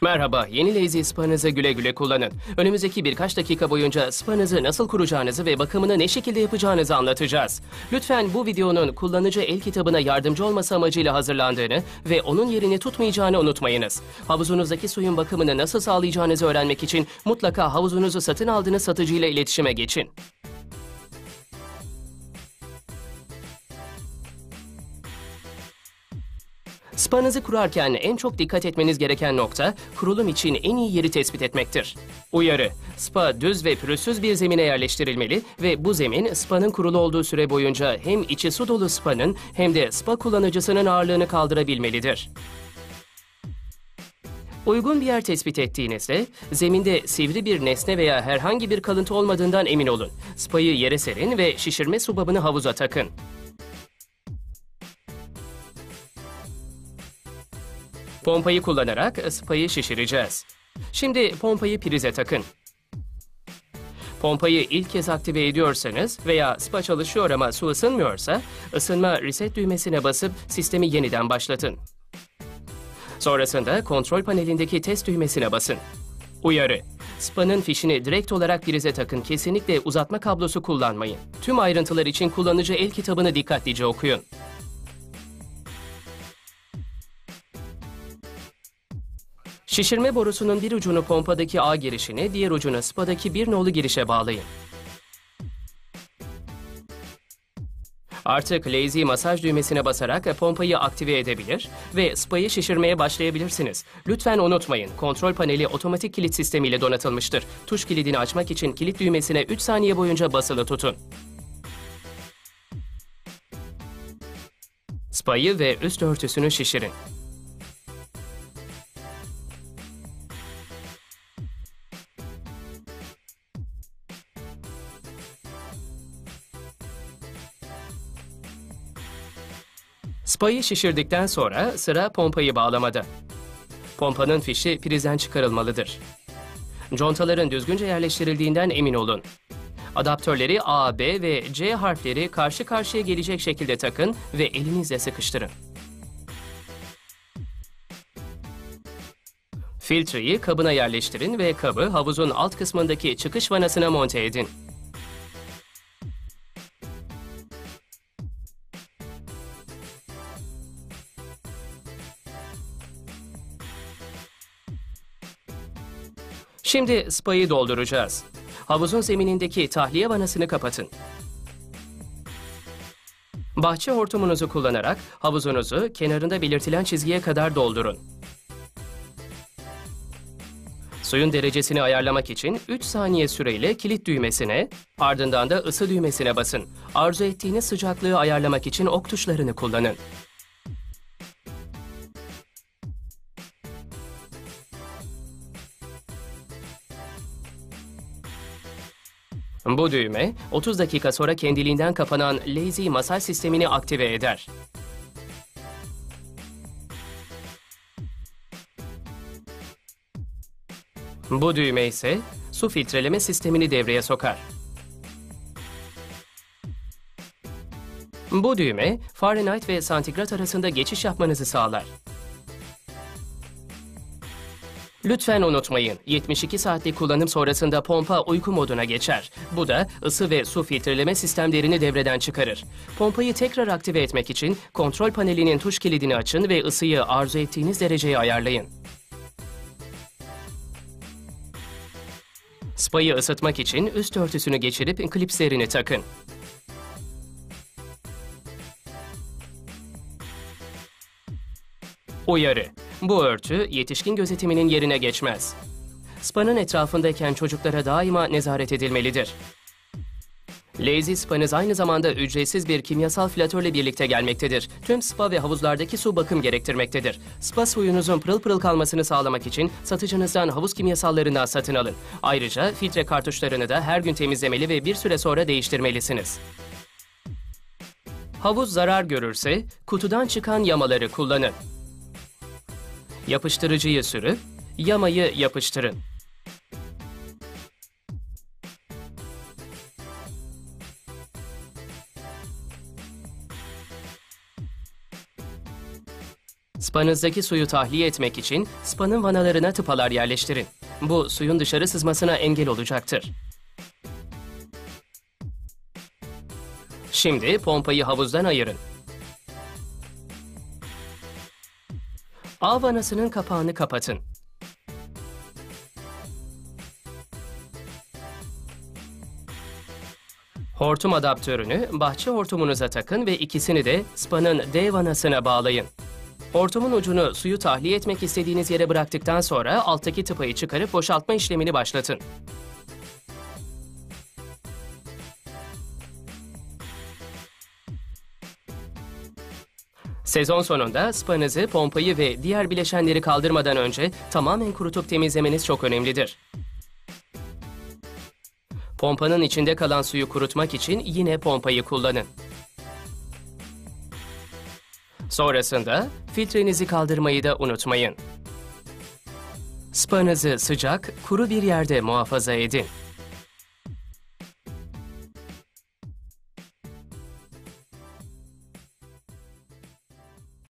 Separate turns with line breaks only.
Merhaba, yeni Lazy Spa'nızı güle güle kullanın. Önümüzdeki birkaç dakika boyunca Spa'nızı nasıl kuracağınızı ve bakımını ne şekilde yapacağınızı anlatacağız. Lütfen bu videonun kullanıcı el kitabına yardımcı olması amacıyla hazırlandığını ve onun yerini tutmayacağını unutmayınız. Havuzunuzdaki suyun bakımını nasıl sağlayacağınızı öğrenmek için mutlaka havuzunuzu satın aldığınız satıcıyla iletişime geçin. Spa'nızı kurarken en çok dikkat etmeniz gereken nokta kurulum için en iyi yeri tespit etmektir. Uyarı: Spa düz ve pürüzsüz bir zemine yerleştirilmeli ve bu zemin spa'nın kurulu olduğu süre boyunca hem içi su dolu spa'nın hem de spa kullanıcısının ağırlığını kaldırabilmelidir. Uygun bir yer tespit ettiğinizde zeminde sivri bir nesne veya herhangi bir kalıntı olmadığından emin olun. Spa'yı yere serin ve şişirme subabını havuza takın. Pompayı kullanarak spayı şişireceğiz. Şimdi pompayı prize takın. Pompayı ilk kez aktive ediyorsanız veya spa çalışıyor ama su ısınmıyorsa ısınma reset düğmesine basıp sistemi yeniden başlatın. Sonrasında kontrol panelindeki test düğmesine basın. Uyarı. Spa'nın fişini direkt olarak prize takın. Kesinlikle uzatma kablosu kullanmayın. Tüm ayrıntılar için kullanıcı el kitabını dikkatlice okuyun. Şişirme borusunun bir ucunu pompadaki A girişine, diğer ucunu spadaki bir nolu girişe bağlayın. Artık Lazy masaj düğmesine basarak pompayı aktive edebilir ve spayı şişirmeye başlayabilirsiniz. Lütfen unutmayın, kontrol paneli otomatik kilit sistemiyle donatılmıştır. Tuş kilidini açmak için kilit düğmesine 3 saniye boyunca basılı tutun. Spayı ve üst örtüsünü şişirin. Spayı şişirdikten sonra sıra pompayı bağlamada. Pompanın fişi prizden çıkarılmalıdır. Contaların düzgünce yerleştirildiğinden emin olun. Adaptörleri A, B ve C harfleri karşı karşıya gelecek şekilde takın ve elinizle sıkıştırın. Filtreyi kabına yerleştirin ve kabı havuzun alt kısmındaki çıkış vanasına monte edin. Şimdi spayı dolduracağız. Havuzun zeminindeki tahliye vanasını kapatın. Bahçe hortumunuzu kullanarak havuzunuzu kenarında belirtilen çizgiye kadar doldurun. Suyun derecesini ayarlamak için 3 saniye süreyle kilit düğmesine, ardından da ısı düğmesine basın. Arzu ettiğiniz sıcaklığı ayarlamak için ok tuşlarını kullanın. Bu düğme 30 dakika sonra kendiliğinden kapanan Lazy masaj sistemini aktive eder. Bu düğme ise su filtreleme sistemini devreye sokar. Bu düğme Fahrenheit ve santigrat arasında geçiş yapmanızı sağlar. Lütfen unutmayın, 72 saatlik kullanım sonrasında pompa uyku moduna geçer. Bu da ısı ve su filtreleme sistemlerini devreden çıkarır. Pompayı tekrar aktive etmek için kontrol panelinin tuş kilidini açın ve ısıyı arzu ettiğiniz dereceye ayarlayın. Spayı ısıtmak için üst örtüsünü geçirip klipslerini takın. Uyarı. Bu örtü yetişkin gözetiminin yerine geçmez. Spa'nın etrafındayken çocuklara daima nezaret edilmelidir. Lazy Spa'nız aynı zamanda ücretsiz bir kimyasal flatörle birlikte gelmektedir. Tüm spa ve havuzlardaki su bakım gerektirmektedir. Spa suyunuzun pırıl pırıl kalmasını sağlamak için satıcınızdan havuz kimyasallarından satın alın. Ayrıca filtre kartuşlarını da her gün temizlemeli ve bir süre sonra değiştirmelisiniz. Havuz zarar görürse kutudan çıkan yamaları kullanın. Yapıştırıcıyı sürüp yamayı yapıştırın. Spanızdaki suyu tahliye etmek için spanın vanalarına tıpalar yerleştirin. Bu suyun dışarı sızmasına engel olacaktır. Şimdi pompayı havuzdan ayırın. A vanasının kapağını kapatın. Hortum adaptörünü bahçe hortumunuza takın ve ikisini de spanın D vanasına bağlayın. Hortumun ucunu suyu tahliye etmek istediğiniz yere bıraktıktan sonra alttaki tıpayı çıkarıp boşaltma işlemini başlatın. Sezon sonunda spanızı, pompayı ve diğer bileşenleri kaldırmadan önce tamamen kurutup temizlemeniz çok önemlidir. Pompanın içinde kalan suyu kurutmak için yine pompayı kullanın. Sonrasında filtrenizi kaldırmayı da unutmayın. Spanızı sıcak, kuru bir yerde muhafaza edin.